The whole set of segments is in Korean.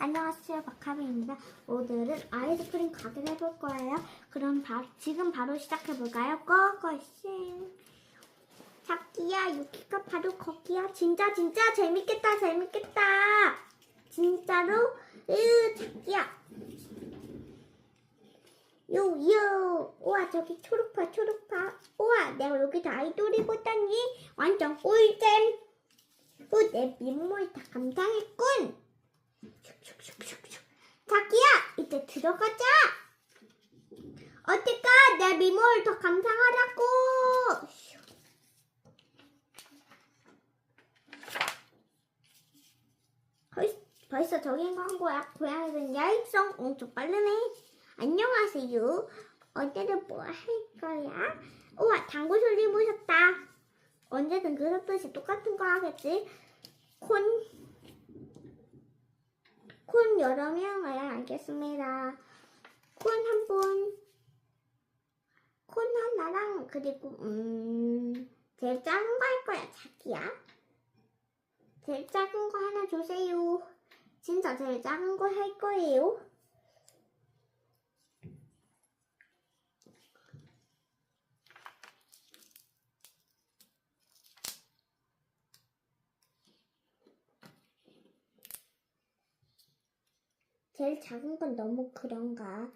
안녕하세요 박하빈입니다. 오늘은 아이스크림 가게를 해볼 거예요. 그럼 바, 지금 바로 시작해볼까요? 고고싱 자기야 유키가 바로 거기야. 진짜 진짜 재밌겠다 재밌겠다. 진짜로? 으 자기야. 요요 우와 저기 초록파 초록파 우와 내가 여기서 아이돌이 보다니 완전 꿀잼 우내 민물 다 감상했군. 자기야, 이제 들어가자. 어때까? 내 미모를 더 감상하라고. 벌써 저긴 간 거야. 고양이는 야익성 엄청 빠르네. 안녕하세요. 오늘은 뭐할 거야? 우와, 당구 소리 보셨다. 언제든 그렇듯이 똑같은 거 하겠지. 콘, 콘 여러 명을 알겠습니다. 콘한 분, 콘 하나랑 그리고 음 제일 작은 거 할 거야 자기야. 제일 작은 거 하나 주세요. 진짜 제일 작은 거 할 거예요. 제일 작은 건 너무 그런가?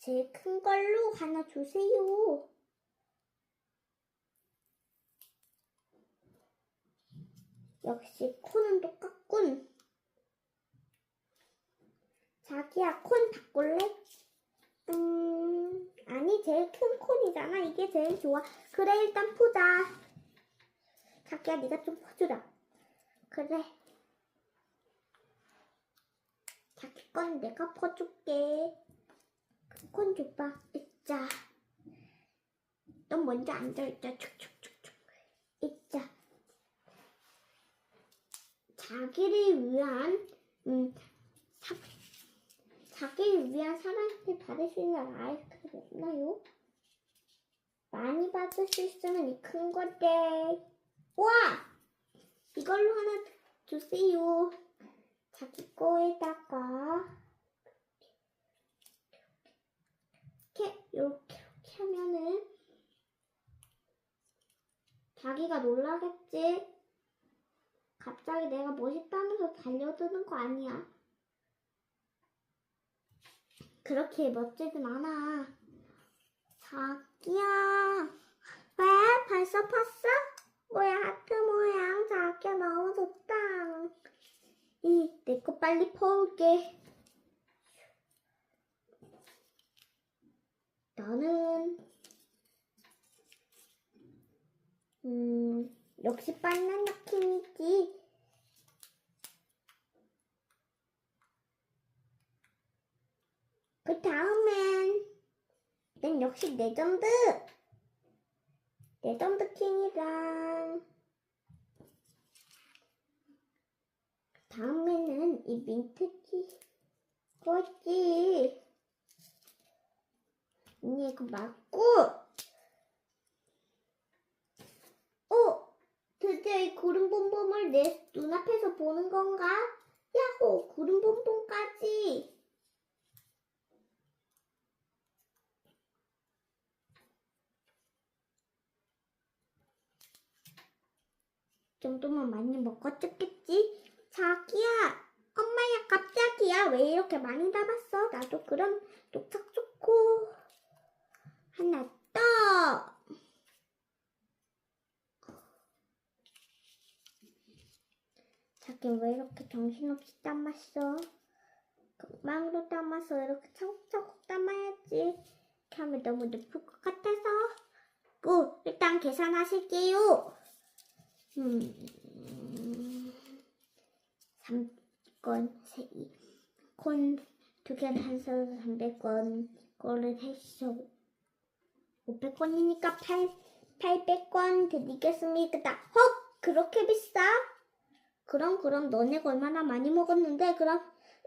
제일 큰 걸로 하나 주세요. 역시 콘은 똑같군. 자기야, 콘 바꿀래? 음, 아니, 제일 큰 콘이잖아. 이게 제일 좋아. 그래, 일단 포자. 자기야, 네가 좀 퍼주라. 그래. 자기 건 내가 퍼줄게. 콘 줘봐. 있자. 넌 먼저 앉아있자. 축축축축. 있자. 자기를 위한, 음, 사, 자기를 위한 사랑을 받을 수 있는 아이스크림 없나요? 많이 받을 수 있으면 이 큰 건데. 와! 이걸로 하나 주세요. 자기 거에다가 이렇게 이렇게 이렇게 하면은 자기가 놀라겠지. 갑자기 내가 멋있다면서 달려드는 거 아니야. 그렇게 멋지진 않아. 자기야, 왜 벌써 팠어? 뭐야 하트 모양 자기야 너무 좋다. 이, 내 거 빨리 퍼올게. 나는, 음, 역시 바나나 킹이지. 그 다음엔, 난 역시 레전드! 레전드 킹이랑, 다음에는 이 민트티 거지. 언니 이거 맞고. 어, 드디어 이 구름본본을 내 눈앞에서 보는 건가? 야호, 구름본본까지. 이 정도면 많이 먹었겠지? 자기야, 엄마야, 갑자기야. 왜 이렇게 많이 담았어? 나도 그럼 녹차 좋고. 하나 더. 자기 왜 이렇게 정신없이 담았어? 금방으로 담아서 이렇게 차곡차곡 담아야지. 하면 너무 높을 것 같아서. 고, 일단 계산하실게요. 음. 3권, 3, 콘 2개, 한서로 300권 거를 해서 500권이니까 8 800권 드리겠습니다. 헉! 그렇게 비싸? 그럼 그럼 너네가 얼마나 많이 먹었는데 그럼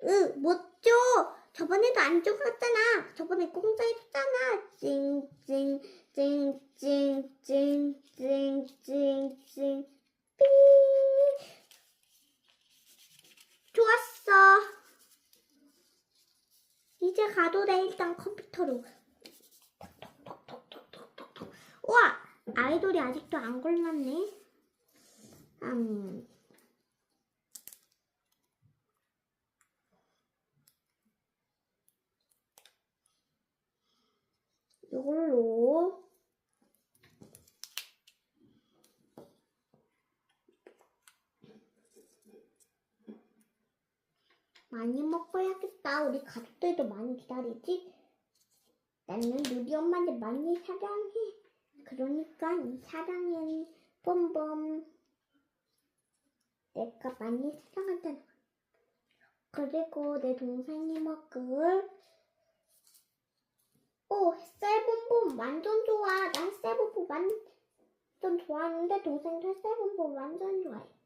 으 못 줘! 저번에도 안 줬었잖아. 저번에 공짜 했잖아. 찡찡 찡찡 찡찡 찡찡찡 삥 좋았어. 가도 돼 일단 컴퓨터로. 우와 아이돌이 아직도 안 골랐네. 음. 이걸로 많이 먹어야겠다. 우리 가족들도 많이 기다리지? 나는 우리 엄마를 많이 사랑해. 그러니까 이 사랑은 봄봄 내가 많이 거야. 그리고 내 동생이 먹을 오 햇살 봄봄 완전 좋아. 난 햇살 봄봄 완전 좋아하는데 동생도 햇살 봄봄 완전 좋아해.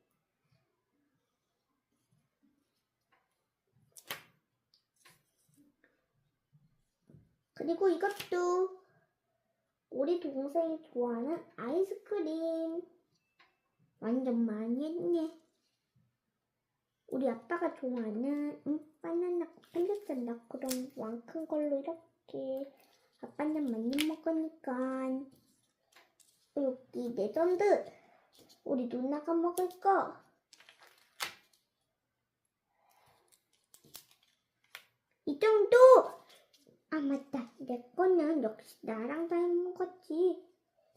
그리고 이것도 우리 동생이 좋아하는 아이스크림. 완전 많이 했네. 우리 아빠가 좋아하는 음, 바나나 틀렸잖아. 그럼 왕큰 걸로 이렇게 아빠는 많이 먹으니까 여기 레전드 우리 누나가 먹을 거. 이 정도 아 맞다. 내 거는 역시 나랑 닮은 거지.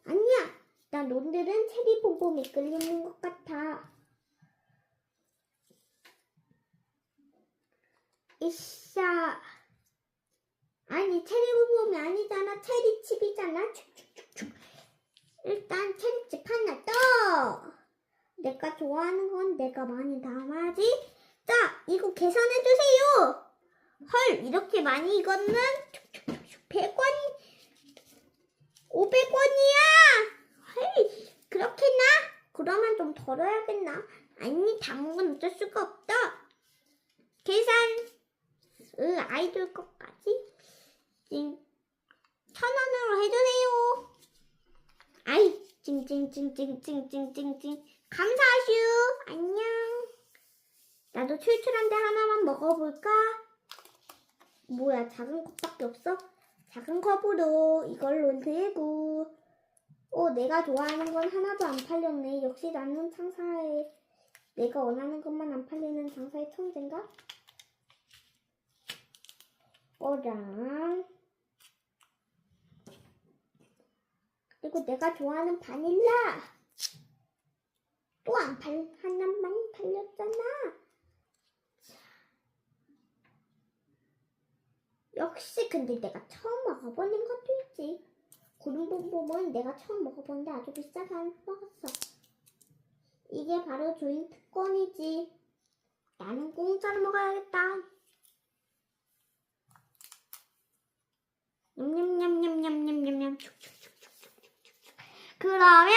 아니야. 난 오늘은 체리 봄봄이 끌리는 것 같아. 이샤 아니 체리 봄봄이 아니잖아. 체리칩이잖아. 축축축축. 일단 체리칩 하나 더 내가 좋아하는 건 내가 많이 담아야지. 자 이거 계산해주세요 헐 이렇게 많이 익었는 100원 500원이야! 헐 그렇게나? 그러면 좀 덜어야겠나? 아니 건 어쩔 수가 없다. 계산 으 아이돌 것까지? 찡. 천 원으로 해주세요. 아이 찡찡찡찡찡찡찡찡 감사하슈. 안녕. 나도 출출한데 하나만 먹어볼까? 뭐야 작은 컵밖에 없어? 작은 컵으로 이걸로 들고. 어 내가 좋아하는 건 하나도 안 팔렸네. 역시 나는 장사에 내가 원하는 것만 안 팔리는 장사의 천재인가? 어랑. 그리고 내가 좋아하는 바닐라. 또 안 팔, 하나만 팔렸잖아 역시 근데 내가 처음 먹어보는 것도 있지. 고등봉봉은 내가 처음 먹어보는데 아주 비싸게 먹었어. 이게 바로 조인 특권이지. 나는 공짜로 먹어야겠다. 냠냠냠냠냠냠냠. 그러면